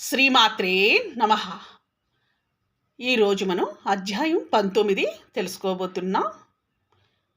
శ్రీమాత్రే నమ. ఈరోజు మనం అధ్యాయం పంతొమ్మిది తెలుసుకోబోతున్నాం.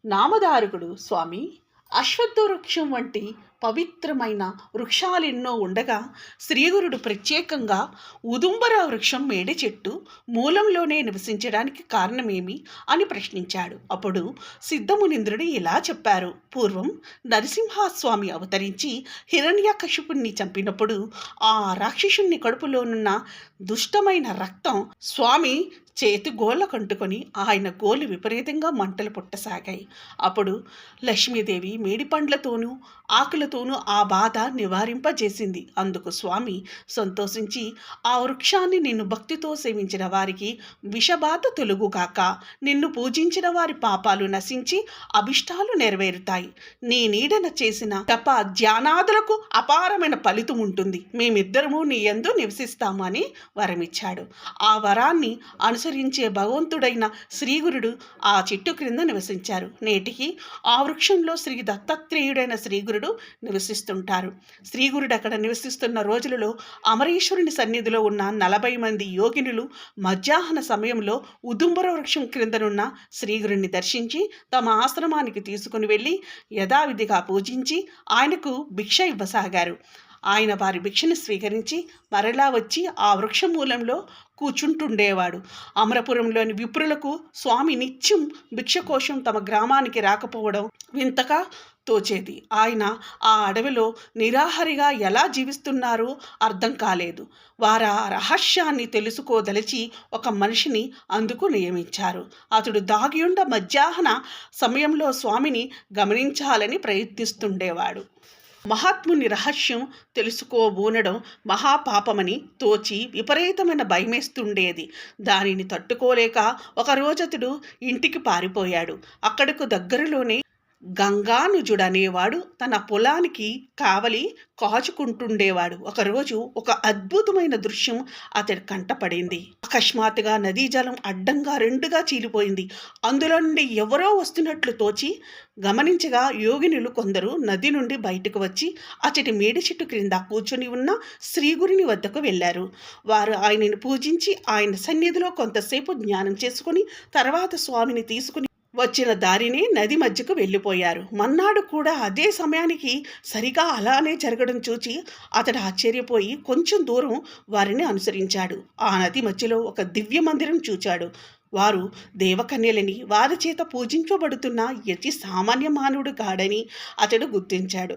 నామధారకుడు స్వామి అశ్వత్థ వృక్షం వంటి పవిత్రమైన వృక్షాలెన్నో ఉండగా శ్రీగురుడు ప్రత్యేకంగా ఉదుంబర వృక్షం మేడ చెట్టు మూలంలోనే నివసించడానికి కారణమేమి అని ప్రశ్నించాడు. అప్పుడు సిద్ధమునింద్రుడు ఇలా చెప్పారు. పూర్వం నరసింహస్వామి అవతరించి హిరణ్యకశిపుణ్ణి చంపినప్పుడు ఆ రాక్షసుణ్ణి కడుపులోనున్న దుష్టమైన రక్తం స్వామి చేతి గోళ్ళ కంటుకొని ఆయన గోలు విపరీతంగా మంటలు పుట్టసాగాయి. అప్పుడు లక్ష్మీదేవి మేడిపండ్లతోనూ ఆకులతోనూ ఆ బాధ నివారింపజేసింది. అందుకు స్వామి సంతోషించి ఆ వృక్షాన్ని నిన్ను భక్తితో సేవించిన వారికి విషబాధ తొలుగుగాక నిన్ను పూజించిన వారి పాపాలు నశించి అభిష్టాలు నెరవేరుతాయి. నీ నీడన చేసిన తప ధ్యానాదులకు అపారమైన ఫలితం ఉంటుంది. మేమిద్దరము నీ ఎందు నివసిస్తామని వరమిచ్చాడు. ఆ వరాన్ని అనుసరించే భగవంతుడైన శ్రీగురుడు ఆ చెట్టు క్రింద నివసించారు. నేటికి ఆ వృక్షంలో శ్రీ దత్తాత్రేయుడైన శ్రీగురుడు నివసిస్తుంటారు. శ్రీగురుడు అక్కడ నివసిస్తున్న రోజులలో అమరేశ్వరుని సన్నిధిలో ఉన్న నలభై మంది యోగినులు మధ్యాహ్న సమయంలో ఉదుంబర వృక్షం క్రిందనున్న శ్రీగురుని దర్శించి తమ ఆశ్రమానికి తీసుకుని వెళ్ళి యథావిధిగా పూజించి ఆయనకు భిక్ష ఇవ్వసాగారు. ఆయన వారి భిక్షను స్వీకరించి మరలా వచ్చి ఆ వృక్షమూలంలో కూర్చుంటుండేవాడు. అమరపురంలోని విప్రులకు స్వామి నిత్యం భిక్ష కోసం తమ గ్రామానికి రాకపోవడం వింతగా తోచేది. ఆయన ఆ అడవిలో నిరాహరిగా ఎలా జీవిస్తున్నారో అర్థం కాలేదు. వారు ఆ రహస్యాన్ని తెలుసుకోదలిచి ఒక మనిషిని అందుకు నియమించారు. అతడు దాగియుండ మధ్యాహ్న సమయంలో స్వామిని గమనించాలని ప్రయత్నిస్తుండేవాడు. మహాత్ముని రహస్యం తెలుసుకోబూనడం మహాపాపమని తోచి విపరీతమైన భయమేస్తుండేది. దానిని తట్టుకోలేక ఒక ఒకరోజతుడు ఇంటికి పారిపోయాడు. అక్కడకు దగ్గరలోనే గంగానుజుడనేవాడు తన పొలానికి కావలి కాచుకుంటుండేవాడు. ఒకరోజు ఒక అద్భుతమైన దృశ్యం అతడి కంటపడింది. అకస్మాత్తుగా నదీ జలం అడ్డంగా రెండుగా చీలిపోయింది. అందులో నుండి ఎవరో వస్తున్నట్లు తోచి గమనించగా యోగినులు కొందరు నది నుండి బయటకు వచ్చి అతడి మేడి చెట్టు క్రింద కూర్చొని ఉన్న శ్రీగురిని వద్దకు వెళ్ళారు. వారు ఆయనను పూజించి ఆయన సన్నిధిలో కొంతసేపు జ్ఞానం చేసుకుని తర్వాత స్వామిని తీసుకుని వచ్చిన దారిని నది మధ్యకు వెళ్ళిపోయారు. మన్నాడు కూడా అదే సమయానికి సరిగా అలానే జరగడం చూచి అతడు ఆశ్చర్యపోయి కొంచెం దూరం వారిని అనుసరించాడు. ఆ నది మధ్యలో ఒక దివ్య మందిరం చూచాడు. వారు దేవకన్యలని వారి చేత పూజించబడుతున్న యతి సామాన్య మానవుడు కాడని అతడు గుర్తించాడు.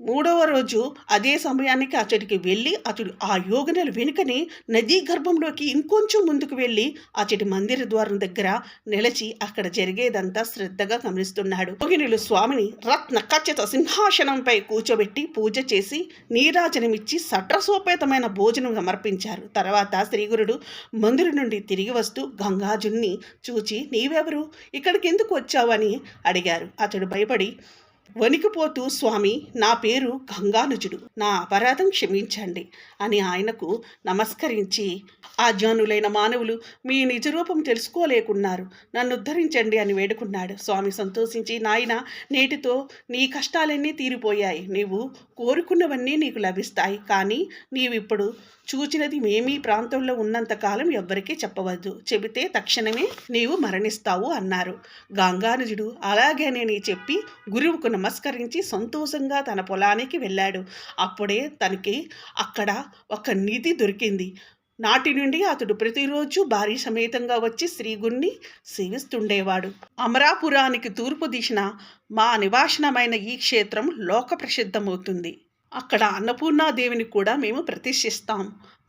మూడవ రోజు అదే సమయానికి అతడికి వెళ్ళి అతడు ఆ యోగనల వెనుకనే నదీ గర్భంలోకి ఇంకొంచెం ముందుకు వెళ్ళి అతడి మందిర ద్వారం దగ్గర నిలిచి అక్కడ జరిగేదంతా శ్రద్ధగా గమనిస్తున్నాడు. యోగినులు స్వామిని రత్న ఖచ్చిత సింహాసనంపై కూర్చోబెట్టి పూజ చేసి నీరాజనమిచ్చి సట్రసోపేతమైన భోజనం సమర్పించారు. తర్వాత శ్రీగురుడు మందిరం నుండి తిరిగి వస్తూ గంగాజుని చూచి నీవెవరు? ఇక్కడికి ఎందుకు వచ్చావని? అడిగారు. అతడు భయపడి వణికిపోతూ స్వామి నా పేరు గంగానుజుడు. నా అపరాధం క్షమించండి అని ఆయనకు నమస్కరించి ఆజ్ఞానులైన మానవులు మీ నిజరూపం తెలుసుకోలేకున్నారు. నన్ను ఉద్ధరించండి అని వేడుకున్నాడు. స్వామి సంతోషించి నాయన నేటితో నీ కష్టాలన్నీ తీరిపోయాయి. నీవు కోరుకున్నవన్నీ నీకు లభిస్తాయి. కానీ నీవిప్పుడు చూచినది మేమీ ప్రాంతంలో ఉన్నంతకాలం ఎవ్వరికీ చెప్పవద్దు. చెబితే తక్షణమే నీవు మరణిస్తావు అన్నారు. గంగానుజుడు అలాగే నేను చెప్పి గురువుకు నమస్కరించి సంతోషంగా తన పొలానికి వెళ్ళాడు. అప్పుడే తనకి అక్కడ ఒక నిధి దొరికింది. నాటి నుండి అతడు ప్రతిరోజు భారీ సమేతంగా వచ్చి శ్రీగుణ్ణి సేవిస్తుండేవాడు. అమరాపురానికి తూర్పు దిశన మా నివాసనమైన ఈ క్షేత్రం లోక ప్రసిద్ధమవుతుంది. అక్కడ అన్నపూర్ణాదేవిని కూడా మేము ప్రతిష్ఠిస్తాం.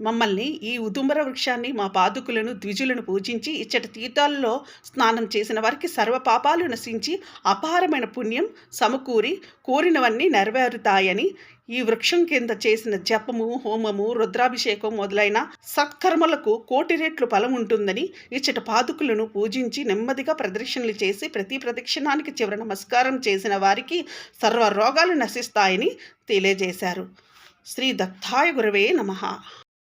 మమ్మల్ని ఈ ఉదుంబర వృక్షాన్ని మా పాదుకులను ద్విజులను పూజించి ఇచ్చటి తీర్థాల్లో స్నానం చేసిన వారికి సర్వపాపాలు నశించి అపారమైన పుణ్యం సమకూరి కోరినవన్నీ నెరవేరుతాయని ఈ వృక్షం కింద చేసిన జపము హోమము రుద్రాభిషేకం మొదలైన సత్కర్మలకు కోటి రెట్లు ఫలం ఉంటుందని ఇచ్చట పాదుకులను పూజించి నెమ్మదిగా ప్రదక్షిణలు చేసి ప్రతి ప్రదక్షిణానికి చివరి నమస్కారం చేసిన వారికి సర్వ రోగాలు నశిస్తాయని తెలియజేశారు. శ్రీ దత్తాయ గురవే నమ.